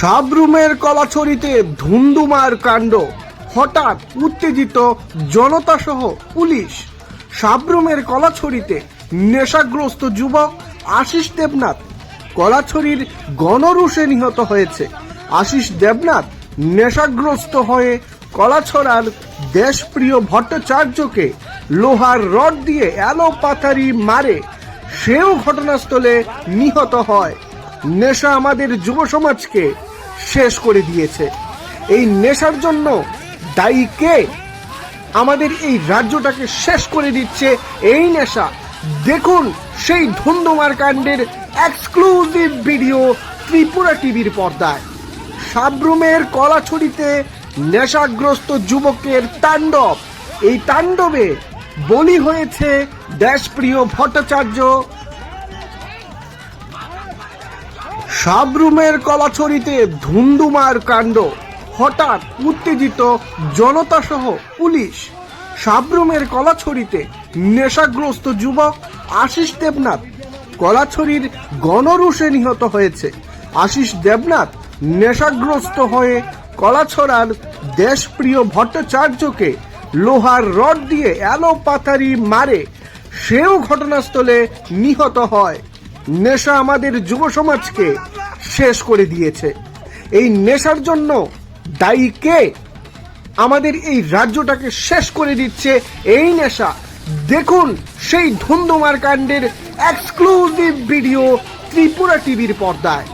সাবরুমের কলাছড়িতে ধুন্দুমার কাণ্ড। হঠাৎ উত্তেজিত জনতা সহ পুলিশ। সাবরুমের কলাছড়িতে নেশাগ্রস্ত যুবক আশিস দেবনাথ কলাছড়ির গণরুষে নিহত হয়েছে। আশিস দেবনাথ নেশাগ্রস্ত হয়ে কলাছড়ার দেশপ্রিয় ভট্টাচার্যকে লোহার রড দিয়ে এলো পাথারি মারে। সেও ঘটনাস্থলে নিহত হয়। নেশা আমাদের যুব সমাজকে শেষ করে দিয়েছে। এই নেশার জন্য দায়ী কে? আমাদের এই রাজ্যটাকে শেষ করে দিচ্ছে এই নেশা। দেখুন সেই ধুন্দুমার কাণ্ডের এক্সক্লুসিভ ভিডিও ত্রিপুরা টিভির পর্দায়। সাবরুমের কলাছড়িতে নেশাগ্রস্ত যুবকের তাণ্ডব। এই তাণ্ডবে বলি হয়েছে দেশপ্রিয় ভট্টাচার্য সাবরুমের কলাছড়িতে ধুন্দুমার কাণ্ড। হঠাৎ উত্তেজিত জনতা সহ পুলিশ সাবরুমের কলাছড়িতে নেশাগ্রস্ত যুবক আশিস দেবনাথ। কলাছড়ির গণরুষে নিহত হয়েছে। আশিস দেবনাথ নেশাগ্রস্ত হয়ে কলাছড়ার দেশপ্রিয় ভট্টাচার্যকে লোহার রড দিয়ে এলো পাথারি মারে। সেও ঘটনাস্থলে নিহত হয়। নেশা আমাদের যুব সমাজকে শেষ করে দিয়েছে। এই নেশার জন্য দায়ী কে? আমাদের এই রাজ্যটাকে শেষ করে দিচ্ছে এই নেশা। দেখুন সেই ধুন্দুমার কাণ্ডের এক্সক্লুসিভ ভিডিও ত্রিপুরা টিভির পর্দায়।